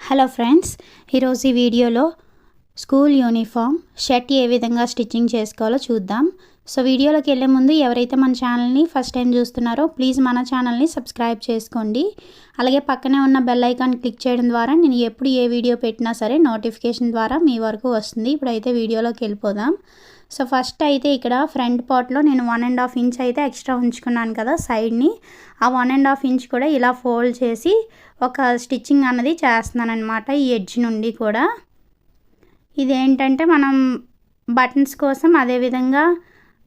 Hello friends ఈరోజు ఈ వీడియోలో స్కూల్ యూనిఫామ్ షర్ట్ ఏ విధంగా స్టిచ్చింగ్ చేసుకోవాలో చూద్దాం. సో వీడియోలోకి వెళ్ళే ముందు ఎవరైతే మన ఛానల్ని ఫస్ట్ టైం చూస్తున్నారో ప్లీజ్ మన ఛానల్ని సబ్స్క్రైబ్ చేసుకోండి. అలాగే పక్కనే ఉన్న బెల్ ఐకాన్ క్లిక్ చేయడం ద్వారా నేను ఎప్పుడు ఏ వీడియో పెట్టినా సరే నోటిఫికేషన్ ద్వారా మీ వరకు వస్తుంది. ఇప్పుడైతే వీడియోలోకి వెళ్ళిపోదాం. సో ఫస్ట్ అయితే ఇక్కడ ఫ్రంట్ పార్ట్లో నేను వన్ అండ్ హాఫ్ ఇంచ్ అయితే ఎక్స్ట్రా ఉంచుకున్నాను కదా సైడ్ని. ఆ వన్ అండ్ హాఫ్ ఇంచ్ కూడా ఇలా ఫోల్డ్ చేసి ఒక స్టిచ్చింగ్ అన్నది చేస్తున్నాను అనమాట ఈ ఎడ్జ్ నుండి కూడా. ఇదేంటంటే మనం బటన్స్ కోసం అదేవిధంగా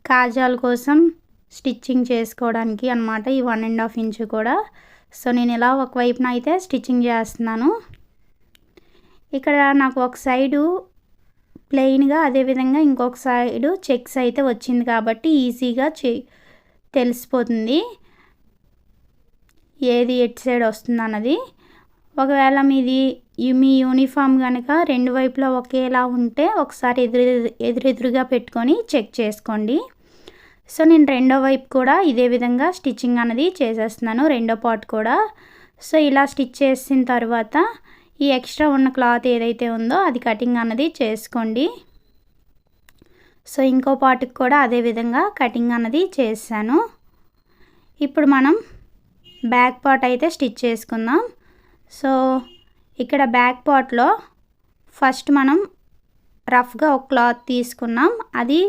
కాజాల కోసం స్టిచ్చింగ్ చేసుకోవడానికి అనమాట ఈ వన్ అండ్ హాఫ్ ఇంచ్ కూడా. సో నేను ఇలా ఒకవైపున అయితే స్టిచ్చింగ్ చేస్తున్నాను. ఇక్కడ నాకు ఒక సైడు ప్లెయిన్గా అదేవిధంగా ఇంకొక సైడు చెక్స్ అయితే వచ్చింది కాబట్టి ఈజీగా చే తెలిసిపోతుంది. ఏది ఎటు సైడ్ వస్తుంది అన్నది ఒకవేళ మీది మీ యూనిఫామ్ కనుక రెండు వైపులా ఒకేలా ఉంటే ఒకసారి ఎదురు ఎదురెదురుగా పెట్టుకొని చెక్ చేసుకోండి. సో నేను రెండో వైపు కూడా ఇదే విధంగా స్టిచ్చింగ్ అనేది చేసేస్తున్నాను రెండో పార్ట్ కూడా. సో ఇలా స్టిచ్ చేసిన తర్వాత ఈ ఎక్స్ట్రా ఉన్న క్లాత్ ఏదైతే ఉందో అది కటింగ్ అన్నది చేసుకోండి. సో ఇంకో పార్ట్కి కూడా అదే విధంగా కటింగ్ అన్నది చేశాను. ఇప్పుడు మనం బ్యాక్ పార్ట్ అయితే స్టిచ్ చేసుకుందాం. సో ఇక్కడ బ్యాక్ పార్ట్లో ఫస్ట్ మనం రఫ్గా ఒక క్లాత్ తీసుకున్నాం. అది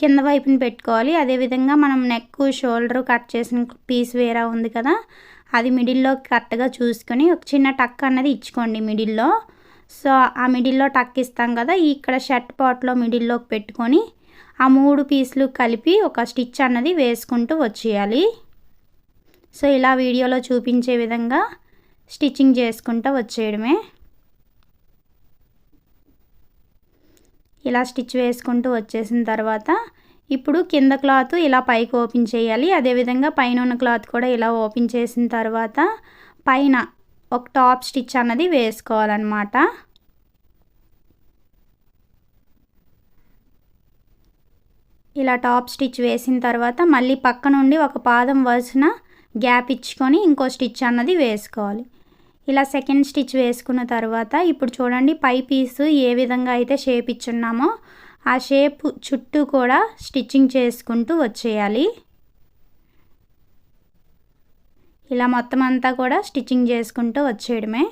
కింద వైపుని పెట్టుకోవాలి. అదేవిధంగా మనం నెక్ షోల్డర్ కట్ చేసిన పీస్ వేరే ఉంది కదా అది మిడిల్లో కరెక్ట్గా చూసుకొని ఒక చిన్న టక్ అన్నది ఇచ్చుకోండి మిడిల్లో. సో ఆ మిడిల్లో టక్ ఇస్తాం కదా ఇక్కడ షర్ట్ పాట్లో మిడిల్లోకి పెట్టుకొని ఆ మూడు పీసులు కలిపి ఒక స్టిచ్ అన్నది వేసుకుంటూ వచ్చేయాలి. సో ఇలా వీడియోలో చూపించే విధంగా స్టిచ్చింగ్ చేసుకుంటూ వచ్చేయడమే. ఇలా స్టిచ్ వేసుకుంటూ వచ్చేసిన తర్వాత ఇప్పుడు కింద క్లాత్ ఇలా పైకి ఓపెన్ చేయాలి. అదేవిధంగా పైన ఉన్న క్లాత్ కూడా ఇలా ఓపెన్ చేసిన తర్వాత పైన ఒక టాప్ స్టిచ్ అన్నది వేసుకోవాలన్నమాట. ఇలా టాప్ స్టిచ్ వేసిన తర్వాత మళ్ళీ పక్క నుండి ఒక పాదం వరుసన గ్యాప్ ఇచ్చుకొని ఇంకో స్టిచ్ అన్నది వేసుకోవాలి. ఇలా సెకండ్ స్టిచ్ వేసుకున్న తర్వాత ఇప్పుడు చూడండి పై పీసు ఏ విధంగా అయితే షేప్ ఇచ్చున్నామో ఆ షేప్ చుట్టూ కూడా స్టిచ్చింగ్ చేసుకుంటూ వచ్చేయాలి. ఇలా మొత్తం అంతా కూడా స్టిచ్చింగ్ చేసుకుంటూ వచ్చేయడమే.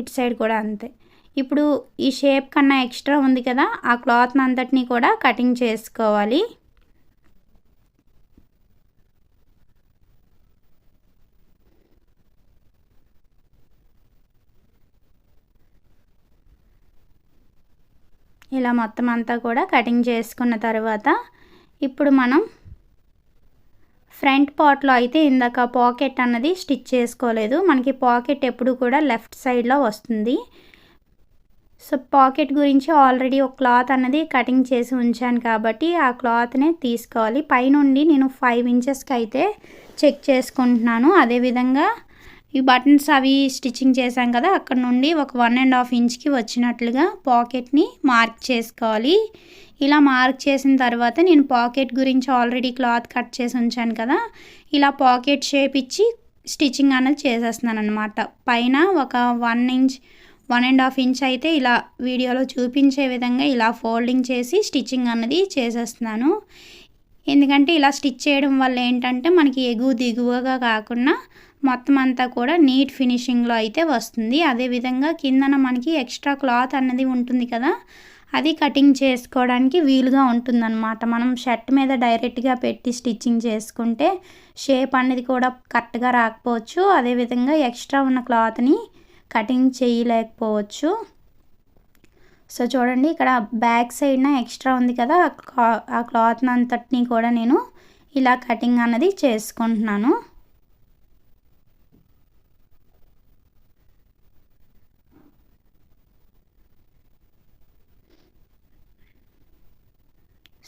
ఇటు సైడ్ కూడా అంతే. ఇప్పుడు ఈ షేప్ కన్నా ఎక్స్ట్రా ఉంది కదా ఆ క్లాత్ని అంతటినీ కూడా కటింగ్ చేసుకోవాలి. ఇలా మొత్తం అంతా కూడా కటింగ్ చేసుకున్న తర్వాత ఇప్పుడు మనం ఫ్రంట్ పార్ట్లో అయితే ఇందాక పాకెట్ అన్నది స్టిచ్ చేసుకోలేదు. మనకి పాకెట్ ఎప్పుడు కూడా లెఫ్ట్ సైడ్లో వస్తుంది. సో పాకెట్ గురించి ఆల్రెడీ ఒక క్లాత్ అన్నది కటింగ్ చేసి ఉంచాను కాబట్టి ఆ క్లాత్నే తీసుకోవాలి. పైనుండి నేను ఫైవ్ ఇంచెస్కి అయితే చెక్ చేసుకుంటున్నాను. అదేవిధంగా ఈ బటన్స్ అవి స్టిచ్చింగ్ చేసాం కదా అక్కడ నుండి ఒక వన్ అండ్ హాఫ్ ఇంచ్కి వచ్చినట్లుగా పాకెట్ని మార్క్ చేసుకోవాలి. ఇలా మార్క్ చేసిన తర్వాత నేను పాకెట్ గురించి ఆల్రెడీ క్లాత్ కట్ చేసి ఉంచాను కదా ఇలా పాకెట్ షేప్ ఇచ్చి స్టిచ్చింగ్ అనేది చేసేస్తున్నాను అనమాట పైన ఒక one inch one and half inch అయితే ఇలా వీడియోలో చూపించే విధంగా ఇలా ఫోల్డింగ్ చేసి స్టిచ్చింగ్ అన్నది చేసేస్తున్నాను. ఎందుకంటే ఇలా స్టిచ్ చేయడం వల్ల ఏంటంటే మనకి ఎగువ దిగువగా కాకుండా మొత్తం అంతా కూడా నీట్ ఫినిషింగ్లో అయితే వస్తుంది. అదేవిధంగా కిందన మనకి ఎక్స్ట్రా క్లాత్ అన్నది ఉంటుంది కదా అది కటింగ్ చేసుకోవడానికి వీలుగా ఉంటుందన్నమాట. మనం షర్ట్ మీద డైరెక్ట్గా పెట్టి స్టిచ్చింగ్ చేసుకుంటే షేప్ అనేది కూడా కరెక్ట్గా రాకపోవచ్చు. అదేవిధంగా ఎక్స్ట్రా ఉన్న క్లాత్ని కటింగ్ చేయలేకపోవచ్చు. సో చూడండి ఇక్కడ బ్యాక్ సైడ్న ఎక్స్ట్రా ఉంది కదా ఆ క్లాత్ అంతటిని కూడా నేను ఇలా కటింగ్ అన్నది చేసుకుంటున్నాను.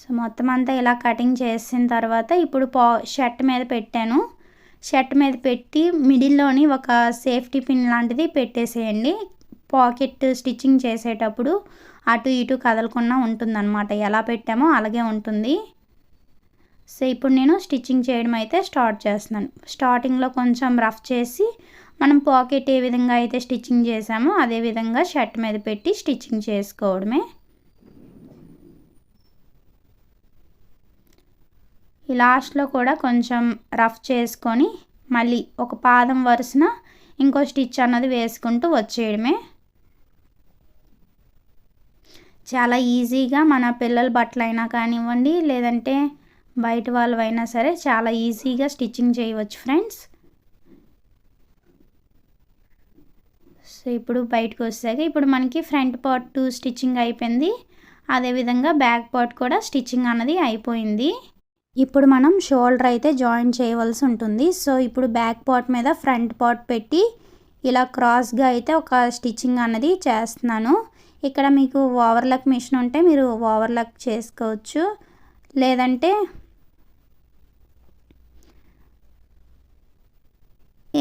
సో మొత్తం అంతా ఇలా కటింగ్ చేసిన తర్వాత ఇప్పుడు పా షర్ట్ మీద పెట్టాను. షర్ట్ మీద పెట్టి మిడిల్లోని ఒక సేఫ్టీ పిన్ లాంటిది పెట్టేసేయండి. పాకెట్ స్టిచ్చింగ్ చేసేటప్పుడు అటు ఇటు కదలకుండా ఉంటుందన్నమాట. ఎలా పెట్టామో అలాగే ఉంటుంది. సో ఇప్పుడు నేను స్టిచ్చింగ్ చేయడం అయితే స్టార్ట్ చేస్తున్నాను. స్టార్టింగ్లో కొంచెం రఫ్ చేసి మనం పాకెట్ ఏ విధంగా అయితే స్టిచ్చింగ్ చేసామో అదే విధంగా షర్ట్ మీద పెట్టి స్టిచ్చింగ్ చేసుకోవడమే. ఈ లాస్ట్లో కూడా కొంచెం రఫ్ చేసుకొని మళ్ళీ ఒక పాదం వరుసన ఇంకో స్టిచ్ అన్నది వేసుకుంటూ వచ్చేయడమే. చాలా ఈజీగా మన పిల్లల బట్టలైనా కానివ్వండి లేదంటే బయట వాళ్ళవైనా సరే చాలా ఈజీగా స్టిచ్చింగ్ చేయవచ్చు ఫ్రెండ్స్. సో ఇప్పుడు బయటకు వచ్చాక ఇప్పుడు మనకి ఫ్రంట్ పార్ట్ స్టిచ్చింగ్ అయిపోయింది. అదేవిధంగా బ్యాక్ పార్ట్ కూడా స్టిచ్చింగ్ అన్నది అయిపోయింది. ఇప్పుడు మనం షోల్డర్ అయితే జాయిన్ చేయవలసి ఉంటుంది. సో ఇప్పుడు బ్యాక్ పార్ట్ మీద ఫ్రంట్ పార్ట్ పెట్టి ఇలా క్రాస్గా అయితే ఒక స్టిచ్చింగ్ అన్నది చేస్తున్నాను. ఇక్కడ మీకు ఓవర్లక్ మిషన్ ఉంటే మీరు ఓవర్లక్ చేసుకోవచ్చు. లేదంటే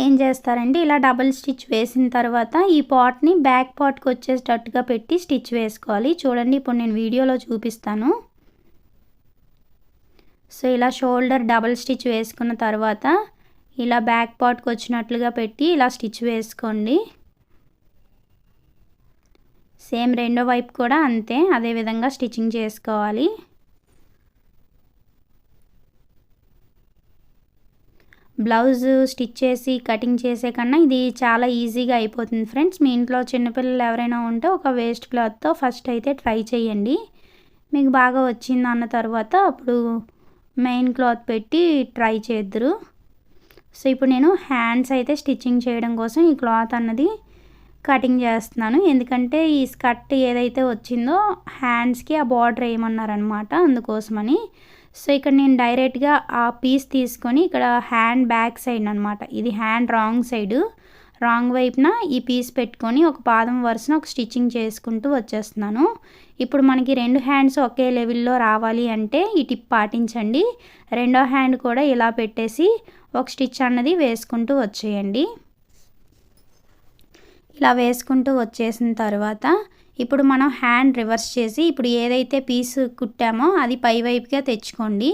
ఏం చేస్తారండి ఇలా డబుల్ స్టిచ్ వేసిన తర్వాత ఈ పాట్ని బ్యాక్ పాట్కి వచ్చేటట్టుగా పెట్టి స్టిచ్ వేసుకోవాలి. చూడండి ఇప్పుడు నేను వీడియోలో చూపిస్తాను. సో ఇలా షోల్డర్ డబల్ స్టిచ్ వేసుకున్న తర్వాత ఇలా బ్యాక్ పార్ట్కి వచ్చినట్లుగా పెట్టి ఇలా స్టిచ్ వేసుకోండి. సేమ్ రెండో వైపు కూడా అంతే అదే విధంగా స్టిచ్చింగ్ చేసుకోవాలి. బ్లౌజ్ స్టిచ్ చేసి కటింగ్ చేసే కన్నా ఇది చాలా ఈజీగా అయిపోతుంది ఫ్రెండ్స్. మీ ఇంట్లో చిన్నపిల్లలు ఎవరైనా ఉంటే ఒక వేస్ట్ క్లాత్తో ఫస్ట్ అయితే ట్రై చేయండి. మీకు బాగా వచ్చింది అన్న తర్వాత అప్పుడు మెయిన్ క్లాత్ పెట్టి ట్రై చేద్దరు. సో ఇప్పుడు నేను హ్యాండ్స్ అయితే స్టిచ్చింగ్ చేయడం కోసం ఈ క్లాత్ అన్నది కటింగ్ చేస్తున్నాను. ఎందుకంటే ఈ స్కర్ట్ ఏదైతే వచ్చిందో హ్యాండ్స్కి ఆ బార్డర్ వేయమన్నారనమాట అందుకోసమని. సో ఇక్కడ నేను డైరెక్ట్గా ఆ పీస్ తీసుకొని ఇక్కడ హ్యాండ్ బ్యాక్ సైడ్ అనమాట ఇది హ్యాండ్ రాంగ్ సైడు. రాంగ్ వైపున ఈ పీస్ పెట్టుకొని ఒక పాదం వరుసన ఒక స్టిచ్చింగ్ చేసుకుంటూ వచ్చేస్తున్నాను. ఇప్పుడు మనకి రెండు హ్యాండ్స్ ఒకే లెవెల్లో రావాలి అంటే ఈ టిప్ పాటించండి. రెండో హ్యాండ్ కూడా ఇలా పెట్టేసి ఒక స్టిచ్ అన్నది వేసుకుంటూ వచ్చేయండి. ఇలా వేసుకుంటూ వచ్చేసిన తర్వాత ఇప్పుడు మనం హ్యాండ్ రివర్స్ చేసి ఇప్పుడు ఏదైతే పీస్ కుట్టామో అది పై వైపుగా తెచ్చుకోండి.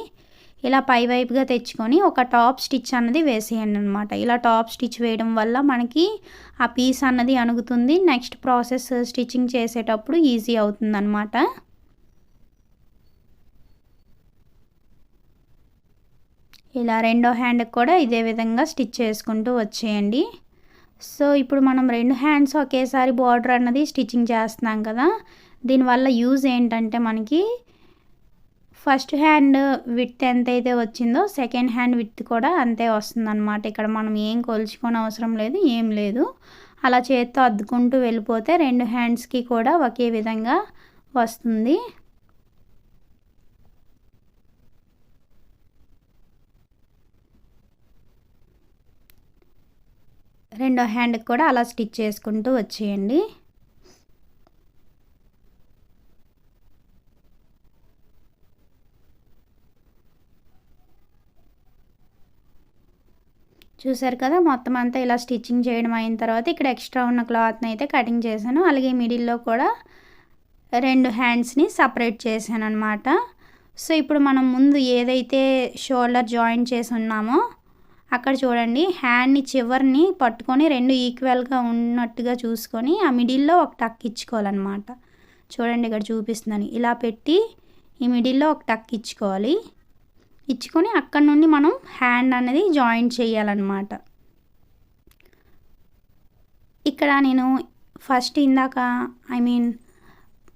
ఇలా పై వైపుగా తెచ్చుకొని ఒక టాప్ స్టిచ్ అన్నది వేసేయండి అనమాట ఇలా టాప్ స్టిచ్ వేయడం వల్ల మనకి ఆ పీస్ అన్నది అణుగుతుంది. నెక్స్ట్ ప్రాసెస్ స్టిచ్చింగ్ చేసేటప్పుడు ఈజీ అవుతుందన్నమాట. ఇలా రెండో హ్యాండ్కి కూడా ఇదే విధంగా స్టిచ్ చేసుకుంటూ వచ్చేయండి. సో ఇప్పుడు మనం రెండు హ్యాండ్స్ ఒకేసారి బార్డర్ అన్నది స్టిచ్చింగ్ చేస్తున్నాం కదా. దీనివల్ల యూజ్ ఏంటంటే మనకి ఫస్ట్ హ్యాండ్ విత్ ఎంత అయితే వచ్చిందో సెకండ్ హ్యాండ్ విత్ కూడా అంతే వస్తుందన్నమాట. ఇక్కడ మనం ఏం కొలుచుకొని అవసరం లేదు ఏం లేదు. అలా చేత్తో అద్దుకుంటూ వెళ్ళిపోతే రెండు హ్యాండ్స్కి కూడా ఒకే విధంగా వస్తుంది. రెండో హ్యాండ్కి కూడా అలా స్టిచ్ చేసుకుంటూ వచ్చేయండి. చూసారు కదా మొత్తం అంతా ఇలా స్టిచ్చింగ్ చేయడం అయిన తర్వాత ఇక్కడ ఎక్స్ట్రా ఉన్న క్లాత్ని అయితే కటింగ్ చేశాను. అలాగే మిడిల్లో కూడా రెండు హ్యాండ్స్ని సపరేట్ చేశాను అనమాట సో ఇప్పుడు మనం ముందు ఏదైతే షోల్డర్ జాయిన్ చేసి ఉన్నామో అక్కడ చూడండి హ్యాండ్ని చివరిని పట్టుకొని రెండు ఈక్వల్గా ఉన్నట్టుగా చూసుకొని ఆ మిడిల్లో ఒక టక్ ఇచ్చుకోవాలన్నమాట. చూడండి ఇక్కడ చూపిస్తున్నాను. ఇలా పెట్టి ఈ మిడిల్లో ఒక టక్ ఇచ్చుకోవాలి. ఇచ్చుకొని అక్కడ నుండి మనం హ్యాండ్ అనేది జాయింట్ చేయాలన్నమాట. ఇక్కడ నేను ఫస్ట్ ఇందాక ఐ మీన్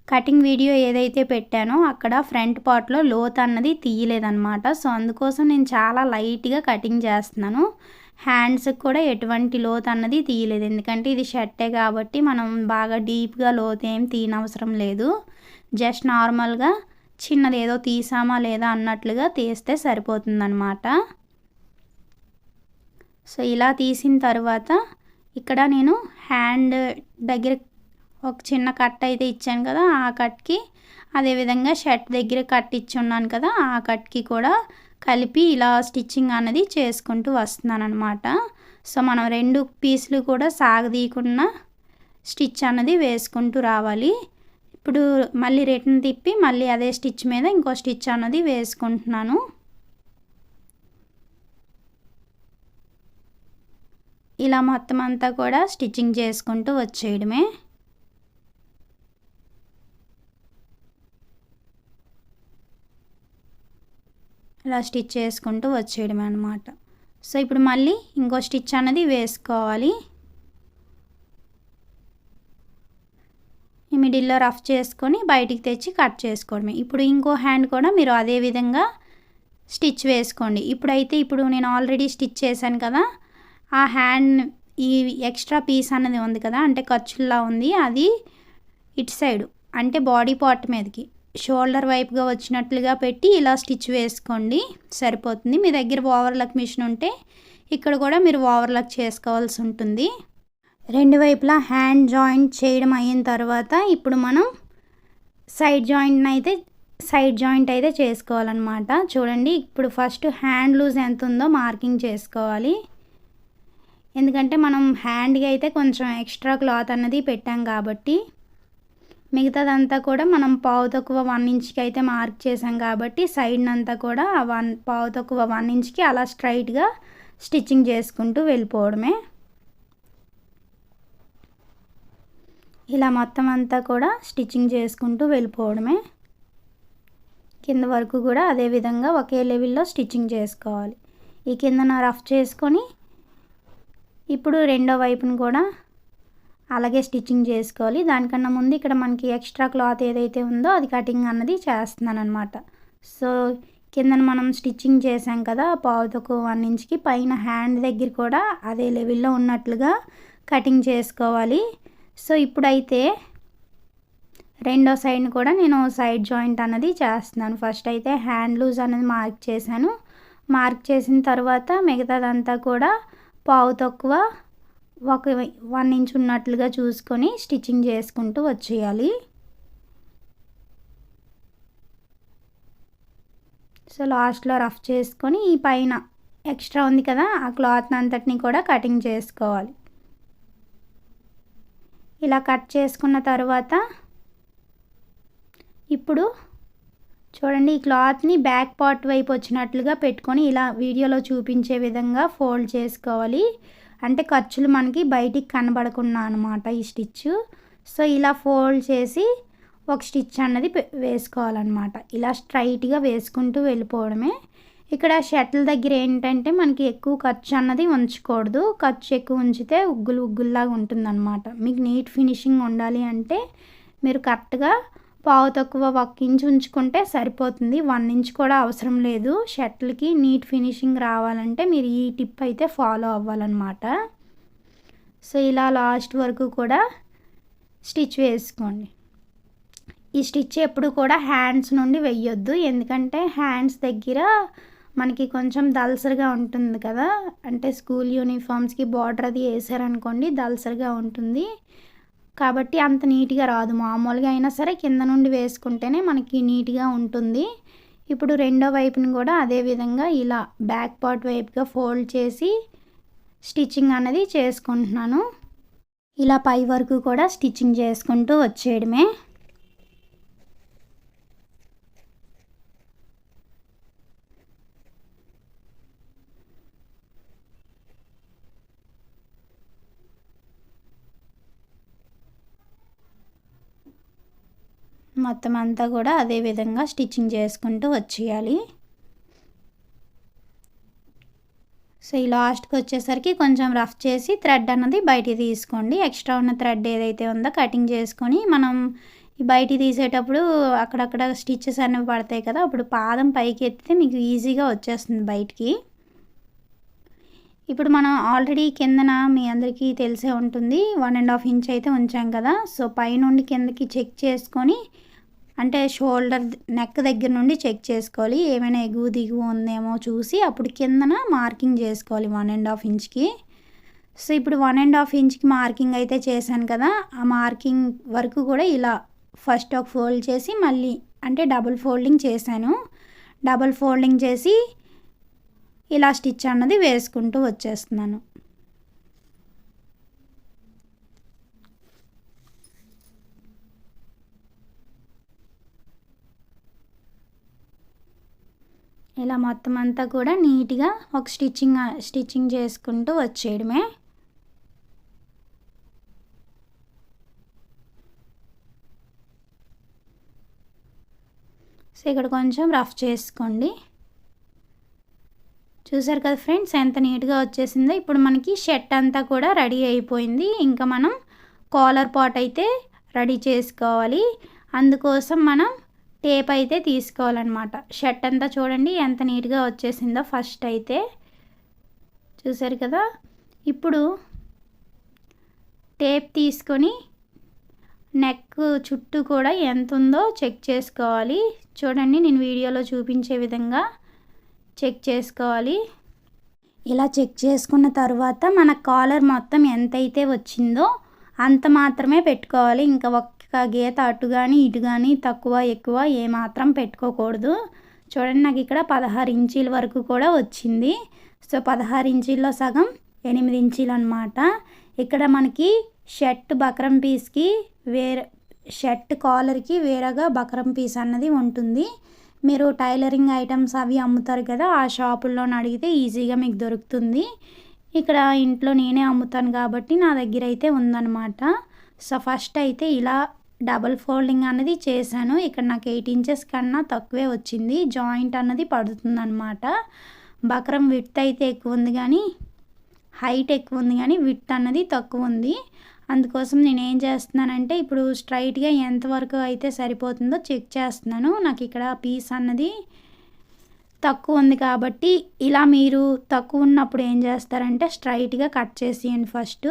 కటింగ్ వీడియో ఏదైతే పెట్టానో అక్కడ ఫ్రంట్ పార్ట్లో లోత్ అన్నది తీయలేదన్నమాట. సో అందుకోసం నేను చాలా లైట్గా కటింగ్ చేస్తున్నాను. హ్యాండ్స్కి కూడా ఎటువంటి లోత్ అన్నది తీయలేదు. ఎందుకంటే ఇది షర్టే కాబట్టి మనం బాగా డీప్గా లోత్ ఏం తీయనవసరం లేదు. జస్ట్ నార్మల్గా చిన్నది ఏదో తీసామా లేదా అన్నట్లుగా తీస్తే సరిపోతుందన్నమాట. సో ఇలా తీసిన తర్వాత ఇక్కడ నేను హ్యాండ్ దగ్గర ఒక చిన్న కట్ అయితే ఇచ్చాను కదా ఆ కట్కి అదేవిధంగా షర్ట్ దగ్గర కట్ ఇచ్చి ఉన్నాను కదా ఆ కట్కి కూడా కలిపి ఇలా స్టిచ్చింగ్ అనేది చేసుకుంటూ వస్తున్నాను అనమాట సో మనం రెండు పీసులు కూడా సాగదీయకుండా స్టిచ్ అన్నది వేసుకుంటూ రావాలి. ఇప్పుడు మళ్ళీ రిటర్న్ తిప్పి మళ్ళీ అదే స్టిచ్ మీద ఇంకో స్టిచ్ అన్నది వేసుకుంటున్నాను. ఇలా మొత్తం అంతా కూడా స్టిచ్చింగ్ చేసుకుంటూ వచ్చేయడమే. ఇలా స్టిచ్ చేసుకుంటూ వచ్చేయడమే అనమాట సో ఇప్పుడు మళ్ళీ ఇంకో స్టిచ్ అన్నది వేసుకోవాలి. మిడిల్లో రఫ్ చేసుకొని బయటికి తెచ్చి కట్ చేసుకోవడమే. ఇప్పుడు ఇంకో హ్యాండ్ కూడా మీరు అదే విధంగా స్టిచ్ వేసుకోండి. ఇప్పుడైతే ఇప్పుడు నేను ఆల్రెడీ స్టిచ్ చేశాను కదా ఆ హ్యాండ్ ఈ ఎక్స్ట్రా పీస్ అన్నది ఉంది కదా అంటే ఖర్చుల్లా ఉంది అది ఇటు సైడ్ అంటే బాడీ పార్ట్ మీదకి షోల్డర్ వైపుగా వచ్చినట్లుగా పెట్టి ఇలా స్టిచ్ వేసుకోండి సరిపోతుంది. మీ దగ్గర ఓవర్లక్ మిషన్ ఉంటే ఇక్కడ కూడా మీరు ఓవర్లక్ చేసుకోవాల్సి ఉంటుంది. రెండు వైపులా హ్యాండ్ జాయింట్ చేయడం అయిన తర్వాత ఇప్పుడు మనం సైడ్ జాయింట్ని అయితే సైడ్ జాయింట్ అయితే చేసుకోవాలన్నమాట. చూడండి ఇప్పుడు ఫస్ట్ హ్యాండ్ లూజ్ ఎంత ఉందో మార్కింగ్ చేసుకోవాలి. ఎందుకంటే మనం హ్యాండ్కి అయితే కొంచెం ఎక్స్ట్రా క్లాత్ అన్నది పెట్టాం కాబట్టి మిగతాదంతా కూడా మనం పావు తక్కువ వన్ ఇంచ్కి అయితే మార్క్ చేసాం కాబట్టి సైడ్ అంతా కూడా వన్ పావు తక్కువ వన్ ఇంచ్కి అలా స్ట్రైట్గా స్టిచ్చింగ్ చేసుకుంటూ వెళ్ళిపోవడమే. ఇలా మొత్తం అంతా కూడా స్టిచ్చింగ్ చేసుకుంటూ వెళ్ళిపోవడమే. కింద వరకు కూడా అదే విధంగా ఒకే లెవెల్లో స్టిచ్చింగ్ చేసుకోవాలి. ఈ కిందన రఫ్ చేసుకొని ఇప్పుడు రెండో వైపును కూడా అలాగే స్టిచ్చింగ్ చేసుకోవాలి. దానికన్నా ముందు ఇక్కడ మనకి ఎక్స్ట్రా క్లాత్ ఏదైతే ఉందో అది కటింగ్ అన్నది చేస్తున్నాను అనమాట సో కిందన మనం స్టిచ్చింగ్ చేసాం కదా పావు తక్కువ వన్ ఇంచ్కి పైన హ్యాండ్ దగ్గర కూడా అదే లెవెల్లో ఉన్నట్లుగా కటింగ్ చేసుకోవాలి. సో ఇప్పుడైతే రెండో సైడ్ని కూడా నేను సైడ్ జాయింట్ అన్నది చేస్తున్నాను. ఫస్ట్ అయితే హ్యాండ్ లూజ్ అనేది మార్క్ చేశాను. మార్క్ చేసిన తర్వాత మిగతాదంతా కూడా పావు తక్కువ ఒక వన్ ఇంచ్ ఉన్నట్లుగా చూసుకొని స్టిచ్చింగ్ చేసుకుంటూ వచ్చేయాలి. సో లాస్ట్లో రఫ్ చేసుకొని ఈ పైన ఎక్స్ట్రా ఉంది కదా ఆ క్లాత్ అంతటిని కూడా కటింగ్ చేసుకోవాలి. ఇలా కట్ చేసుకున్న తర్వాత ఇప్పుడు చూడండి ఈ క్లాత్ని బ్యాక్ పార్ట్ వైపు వచ్చినట్లుగా పెట్టుకొని ఇలా వీడియోలో చూపించే విధంగా ఫోల్డ్ చేసుకోవాలి. అంటే ఖర్చులు మనకి బయటికి కనబడకుండా అనమాట ఈ స్టిచ్ సో ఇలా ఫోల్డ్ చేసి ఒక స్టిచ్ అన్నది వేసుకోవాలన్నమాట. ఇలా స్ట్రైట్గా వేసుకుంటూ వెళ్ళిపోవడమే. ఇక్కడ షటిల్ దగ్గర ఏంటంటే మనకి ఎక్కువ ఖర్చు అన్నది ఉంచకూడదు. ఖర్చు ఎక్కువ ఉంచితే ఉగ్గులు ఉగ్గుల్లాగా ఉంటుందన్నమాట. మీకు నీట్ ఫినిషింగ్ ఉండాలి అంటే మీరు కరెక్ట్గా పావు తక్కువ ఒక ఇంచ్ ఉంచుకుంటే సరిపోతుంది. వన్ ఇంచ్ కూడా అవసరం లేదు. షటిల్కి నీట్ ఫినిషింగ్ రావాలంటే మీరు ఈ టిప్ అయితే ఫాలో అవ్వాలన్నమాట. సో ఇలా లాస్ట్ వరకు కూడా స్టిచ్ వేసుకోండి. ఈ స్టిచ్ ఎప్పుడు కూడా హ్యాండ్స్ నుండి వెయ్యొద్దు ఎందుకంటే హ్యాండ్స్ దగ్గర మనకి కొంచెం దల్సరిగా ఉంటుంది కదా? అంటే స్కూల్ యూనిఫామ్స్కి బార్డర్ అది వేసారనుకోండి దల్సరిగా ఉంటుంది. కాబట్టి అంత నీట్గా రాదు. మామూలుగా అయినా సరే కింద నుండి వేసుకుంటేనే మనకి నీట్గా ఉంటుంది. ఇప్పుడు రెండో వైపుని కూడా అదే విధంగా ఇలా బ్యాక్ పార్ట్ వైపుగా ఫోల్డ్ చేసి స్టిచ్చింగ్ అనేది చేసుకుంటున్నాను. ఇలా పై వరకు కూడా స్టిచ్చింగ్ చేసుకుంటూ వచ్చేయడమే. మొత్తం అంతా కూడా అదే విధంగా స్టిచ్చింగ్ చేసుకుంటూ వచ్చేయాలి. సో ఈ లాస్ట్కి వచ్చేసరికి కొంచెం రఫ్ చేసి థ్రెడ్ అన్నది బయటికి తీసుకోండి. ఎక్స్ట్రా ఉన్న థ్రెడ్ ఏదైతే ఉందో కటింగ్ చేసుకొని మనం ఈ బయటికి తీసేటప్పుడు అక్కడక్కడ స్టిచ్చెస్ అనేవి పడతాయి కదా అప్పుడు పాదం పైకి ఎత్తితే మీకు ఈజీగా వచ్చేస్తుంది బయటికి. ఇప్పుడు మనం ఆల్రెడీ కిందన మీ అందరికీ తెలిసే ఉంటుంది వన్ అండ్ హాఫ్ ఇంచ్ అయితే ఉంచాం కదా సో పైనుండి కిందకి చెక్ చేసుకొని అంటే షోల్డర్ నెక్ దగ్గర నుండి చెక్ చేసుకోవాలి. ఏమైనా ఎగువ దిగువ ఉందేమో చూసి అప్పుడు కిందన మార్కింగ్ చేసుకోవాలి వన్ అండ్ హాఫ్ ఇంచ్కి. సో ఇప్పుడు వన్ అండ్ హాఫ్ ఇంచ్కి మార్కింగ్ అయితే చేశాను కదా ఆ మార్కింగ్ వరకు కూడా ఇలా ఫస్ట్ ఒక ఫోల్డ్ చేసి మళ్ళీ అంటే డబుల్ ఫోల్డింగ్ చేశాను. డబుల్ ఫోల్డింగ్ చేసి ఇలా స్టిచ్ అన్నది వేసుకుంటూ వచ్చేస్తున్నాను. ఇలా మొత్తం అంతా కూడా నీట్గా ఒక స్టిచ్చింగ్ స్టిచ్చింగ్ చేసుకుంటూ వచ్చేయడమే. సో ఇక్కడ కొంచెం రఫ్ చేసుకోండి. చూసారు కదా ఫ్రెండ్స్ ఎంత నీట్గా వచ్చేసిందో. ఇప్పుడు మనకి షర్ట్ అంతా కూడా రెడీ అయిపోయింది. ఇంకా మనం కాలర్ పాట్ అయితే రెడీ చేసుకోవాలి. అందుకోసం మనం టేప్ అయితే తీసుకోవాలన్నమాట. షర్ట్ అంతా చూడండి ఎంత నీట్గా వచ్చేసిందో ఫస్ట్ అయితే. చూసారు కదా? ఇప్పుడు టేప్ తీసుకొని నెక్ చుట్టూ కూడా ఎంత ఉందో చెక్ చేసుకోవాలి. చూడండి నేను వీడియోలో చూపించే విధంగా చెక్ చేసుకోవాలి. ఇలా చెక్ చేసుకున్న తర్వాత మన కాలర్ మొత్తం ఎంతైతే వచ్చిందో అంత మాత్రమే పెట్టుకోవాలి. ఇంకా ఒక్క గీత అటు కానీ ఇటు కానీ తక్కువ ఎక్కువ ఏమాత్రం పెట్టుకోకూడదు. చూడండి నాకు ఇక్కడ పదహారు ఇంచీల వరకు కూడా వచ్చింది. సో పదహారు ఇంచీల్లో సగం ఎనిమిది ఇంచీలు అనమాట ఇక్కడ మనకి షర్ట్ బక్రం పీస్కి వేరే షర్ట్ కాలర్కి వేరేగా బక్రం పీస్ అన్నది ఉంటుంది. మీరు టైలరింగ్ ఐటమ్స్ అవి అమ్ముతారు కదా ఆ షాపుల్లో అడిగితే ఈజీగా మీకు దొరుకుతుంది. ఇక్కడ ఇంట్లో నేనే అమ్ముతాను కాబట్టి నా దగ్గర అయితే ఉందన్నమాట. సో ఫస్ట్ అయితే ఇలా డబల్ ఫోల్డింగ్ అనేది చేశాను. ఇక్కడ నాకు ఎయిట్ ఇంచెస్ కన్నా తక్కువే వచ్చింది. జాయింట్ అన్నది పడుతుందన్నమాట. బక్రం విత్ అయితే ఎక్కువ ఉంది కానీ హైట్ ఎక్కువ ఉంది కానీ విత్ అన్నది తక్కువ ఉంది. అందుకోసం నేను ఏం చేస్తున్నానంటే ఇప్పుడు స్ట్రైట్గా ఎంతవరకు అయితే సరిపోతుందో చెక్ చేస్తున్నాను. నాకు ఇక్కడ పీస్ అన్నది తక్కువ ఉంది కాబట్టి ఇలా మీరు తక్కువ ఉన్నప్పుడు ఏం చేస్తారంటే స్ట్రైట్గా కట్ చేసేయండి ఫస్ట్.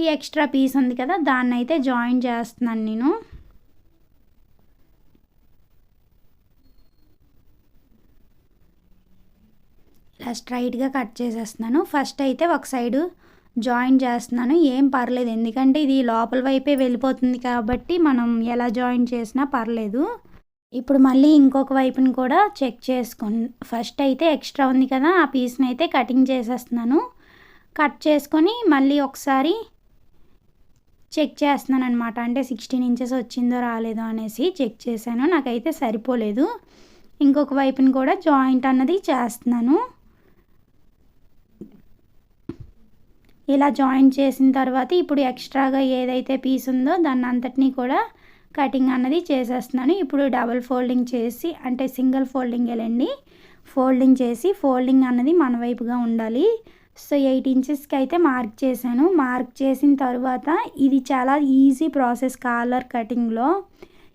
ఈ ఎక్స్ట్రా పీస్ ఉంది కదా దాన్ని అయితే జాయిన్ చేస్తున్నాను నేను. ఇలా స్ట్రైట్గా కట్ చేసేస్తున్నాను. ఫస్ట్ అయితే ఒక సైడు జాయిన్ చేస్తున్నాను. ఏం పర్లేదు ఎందుకంటే ఇది లోపల వైపే వెళ్ళిపోతుంది కాబట్టి మనం ఎలా జాయిన్ చేసినా పర్లేదు. ఇప్పుడు మళ్ళీ ఇంకొక వైపుని కూడా చెక్ చేసుకో ఫస్ట్ అయితే ఎక్స్ట్రా ఉంది కదా ఆ పీస్ని అయితే కటింగ్ చేసేస్తున్నాను. కట్ చేసుకొని మళ్ళీ ఒకసారి చెక్ చేస్తున్నాను అనమాట అంటే సిక్స్టీన్ ఇంచెస్ వచ్చిందో రాలేదో అనేసి చెక్ చేశాను. నాకైతే సరిపోలేదు. ఇంకొక వైపుని కూడా జాయింట్ అన్నది చేస్తున్నాను. ఇలా జాయింట్ చేసిన తర్వాత ఇప్పుడు ఎక్స్ట్రాగా ఏదైతే పీస్ ఉందో దాన్ని అంతటినీ కూడా కటింగ్ అన్నది చేసేస్తున్నాను. ఇప్పుడు డబుల్ ఫోల్డింగ్ చేసి అంటే సింగిల్ ఫోల్డింగ్ వెళ్ళండి ఫోల్డింగ్ చేసి ఫోల్డింగ్ అన్నది మన వైపుగా ఉండాలి. సో ఎయిట్ ఇంచెస్కి అయితే మార్క్ చేశాను. మార్క్ చేసిన తర్వాత ఇది చాలా ఈజీ ప్రాసెస్ కాలర్ కటింగ్లో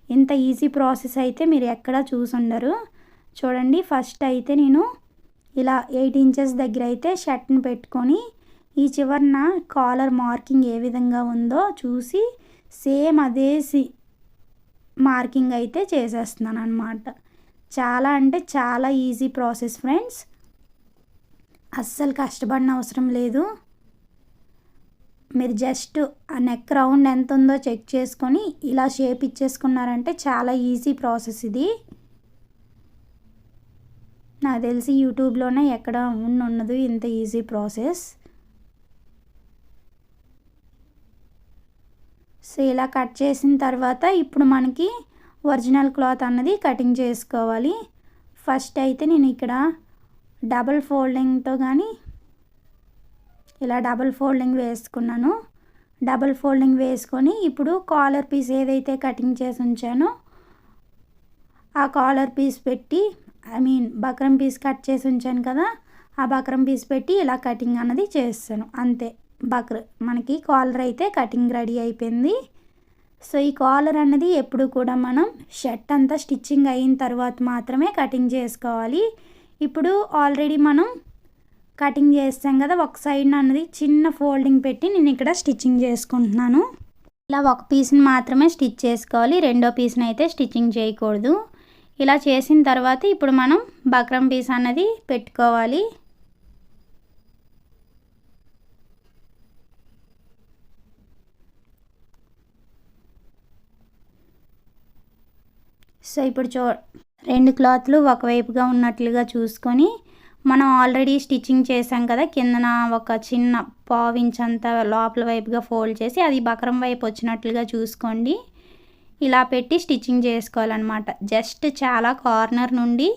ఇంత ఈజీ ప్రాసెస్ అయితే మీరు ఎక్కడ చూసుండరు చూడండి ఫస్ట్ అయితే నేను ఇలా ఎయిట్ ఇంచెస్ దగ్గర అయితే షర్ట్ని పెట్టుకొని ఈ చివరన కాలర్ మార్కింగ్ ఏ విధంగా ఉందో చూసి సేమ్ అదే సి మార్కింగ్ అయితే చేసేస్తున్నాను అనమాట చాలా అంటే చాలా ఈజీ ప్రాసెస్ ఫ్రెండ్స్. అస్సలు కష్టపడిన అవసరం లేదు. మీరు జస్ట్ ఆ నెక్ రౌండ్ ఎంత ఉందో చెక్ చేసుకొని ఇలా షేప్ ఇచ్చేసుకున్నారంటే చాలా ఈజీ ప్రాసెస్ ఇది. నాకు తెలిసి యూట్యూబ్లోనే ఎక్కడ ఉండదు ఇంత ఈజీ ప్రాసెస్. సో ఇలా కట్ చేసిన తర్వాత ఇప్పుడు మనకి ఒరిజినల్ క్లాత్ అన్నది కటింగ్ చేసుకోవాలి. ఫస్ట్ అయితే నేను ఇక్కడ డబల్ ఫోల్డింగ్తో కానీ ఇలా డబల్ ఫోల్డింగ్ వేసుకున్నాను. డబల్ ఫోల్డింగ్ వేసుకొని ఇప్పుడు కాలర్ పీస్ ఏదైతే కటింగ్ చేసి ఉంచానో ఆ కాలర్ పీస్ పెట్టి I mean buckram piece cut చేసి ఉంచాను కదా ఆ బక్రం పీస్ పెట్టి ఇలా కటింగ్ అన్నది చేస్తాను. అంతే. బక్ర మనకి కాలర్ అయితే కటింగ్ రెడీ అయిపోయింది. సో ఈ కాలర్ అన్నది ఎప్పుడు కూడా మనం షర్ట్ అంతా స్టిచ్చింగ్ అయిన తర్వాత మాత్రమే కటింగ్ చేసుకోవాలి. ఇప్పుడు ఆల్రెడీ మనం కటింగ్ చేస్తాం కదా ఒక సైడ్ అన్నది చిన్న ఫోల్డింగ్ పెట్టి నేను ఇక్కడ స్టిచ్చింగ్ చేసుకుంటున్నాను. ఇలా ఒక పీస్ని మాత్రమే స్టిచ్ చేసుకోవాలి. రెండో పీస్ని అయితే స్టిచ్చింగ్ చేయకూడదు. ఇలా చేసిన తర్వాత ఇప్పుడు మనం బక్రం పీస్ అన్నది పెట్టుకోవాలి. సో ఇప్పుడు చూ రెండు క్లాత్లు ఒకవైపుగా ఉన్నట్లుగా చూసుకొని మనం ఆల్రెడీ స్టిచ్చింగ్ చేసాం కదా కిందన ఒక చిన్న పావించ్ అంతా లోపల వైపుగా ఫోల్డ్ చేసి అది బకరం వైపు వచ్చినట్లుగా చూసుకోండి. ఇలా పెట్టి స్టిచ్చింగ్ చేసుకోవాలన్నమాట. జస్ట్ చాలా కార్నర్ నుండి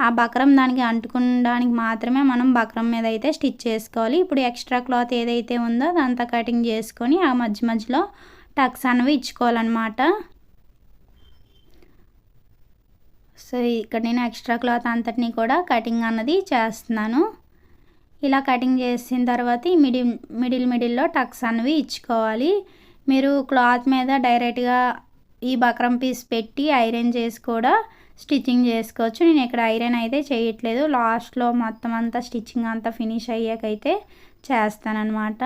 ఆ బకరం దానికి అంటుకోవడానికి మాత్రమే మనం బకరం మీద అయితే స్టిచ్ చేసుకోవాలి. ఇప్పుడు ఎక్స్ట్రా క్లాత్ ఏదైతే ఉందో అదంతా కటింగ్ చేసుకొని ఆ మధ్య మధ్యలో టక్స్ అనేవి ఇచ్చుకోవాలన్నమాట. సో ఇక్కడ నేను ఎక్స్ట్రా క్లాత్ అంతటిని కూడా కటింగ్ అన్నది చేస్తున్నాను. ఇలా కటింగ్ చేసిన తర్వాత ఈ మిడిల్ మిడిల్ మిడిల్లో టక్స్ అనేవి ఇచ్చుకోవాలి. మీరు క్లాత్ మీద డైరెక్ట్గా ఈ బక్రం పీస్ పెట్టి ఐరన్ చేసి కూడా స్టిచ్చింగ్ చేసుకోవచ్చు. నేను ఇక్కడ ఐరన్ అయితే చేయట్లేదు. లాస్ట్లో మొత్తం అంతా స్టిచ్చింగ్ అంతా ఫినిష్ అయ్యాకైతే చేస్తానన్నమాట.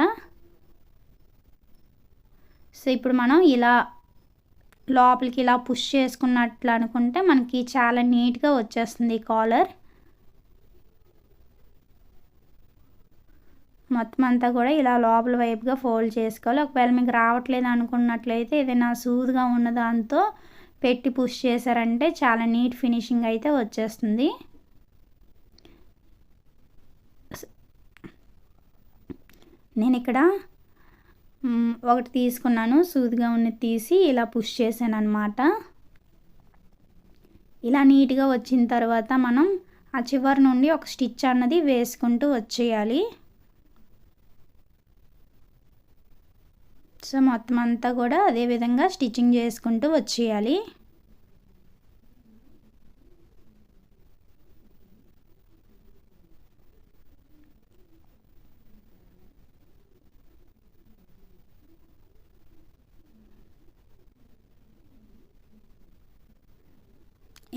సో ఇప్పుడు మనం ఇలా లోపలికి ఇలా పుష్ చేసుకున్నట్లు అనుకుంటే మనకి చాలా నీట్గా వచ్చేస్తుంది కాలర్. మొత్తం అంతా కూడా ఇలా లోపల వైపుగా ఫోల్డ్ చేసుకోవాలి. ఒకవేళ మీకు రావట్లేదు అనుకున్నట్లయితే ఏదైనా సూదుగా ఉన్న దాంతో పెట్టి పుష్ చేశారంటే చాలా నీట్ ఫినిషింగ్ అయితే వచ్చేస్తుంది. నేను ఇక్కడ ఒకటి తీసుకున్నాను. సూదిగా ఉన్నది తీసి ఇలా పుష్ చేశాను అనమాట ఇలా నీట్గా వచ్చిన తర్వాత మనం ఆ చివరి నుండి ఒక స్టిచ్ అన్నది వేసుకుంటూ వచ్చేయాలి. సో మొత్తం అంతా కూడా అదే విధంగా స్టిచ్చింగ్ చేసుకుంటూ వచ్చేయాలి.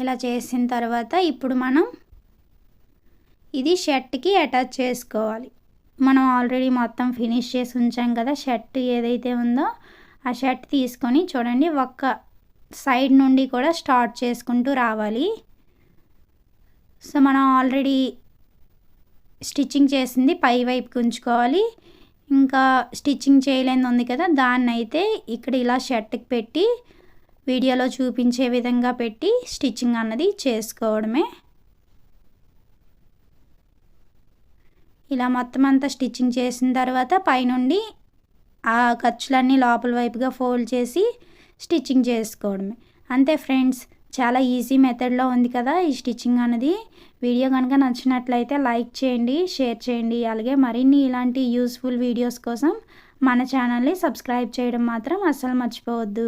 ఇలా చేసిన తర్వాత ఇప్పుడు మనం ఇది షర్ట్కి అటాచ్ చేసుకోవాలి. మనం ఆల్రెడీ మొత్తం ఫినిష్ చేసి ఉంచాం కదా షర్ట్ ఏదైతే ఉందో ఆ షర్ట్ తీసుకొని చూడండి ఒక్క సైడ్ నుండి కూడా స్టార్ట్ చేసుకుంటూ రావాలి. సో మనం ఆల్రెడీ స్టిచ్చింగ్ చేసింది పై వైపుకి ఉంచుకోవాలి. ఇంకా స్టిచ్చింగ్ చేయలేని ఉంది కదా దాన్ని అయితే ఇక్కడ ఇలా షర్ట్కి పెట్టి వీడియోలో చూపించే విధంగా పెట్టి స్టిచ్చింగ్ అన్నది చేసుకోవడమే. ఇలా మొత్తం అంతా స్టిచ్చింగ్ చేసిన తర్వాత పైనుండి ఆ ఖర్చులన్నీ లోపల వైపుగా ఫోల్డ్ చేసి స్టిచ్చింగ్ చేసుకోవడమే. అంతే ఫ్రెండ్స్ చాలా ఈజీ మెథడ్లో ఉంది కదా ఈ స్టిచ్చింగ్ అనేది వీడియో కనుక నచ్చినట్లయితే లైక్ చేయండి షేర్ చేయండి. అలాగే మరిన్ని ఇలాంటి యూస్ఫుల్ వీడియోస్ కోసం మన ఛానల్ని సబ్స్క్రైబ్ చేయడం మాత్రం అస్సలు మర్చిపోవద్దు.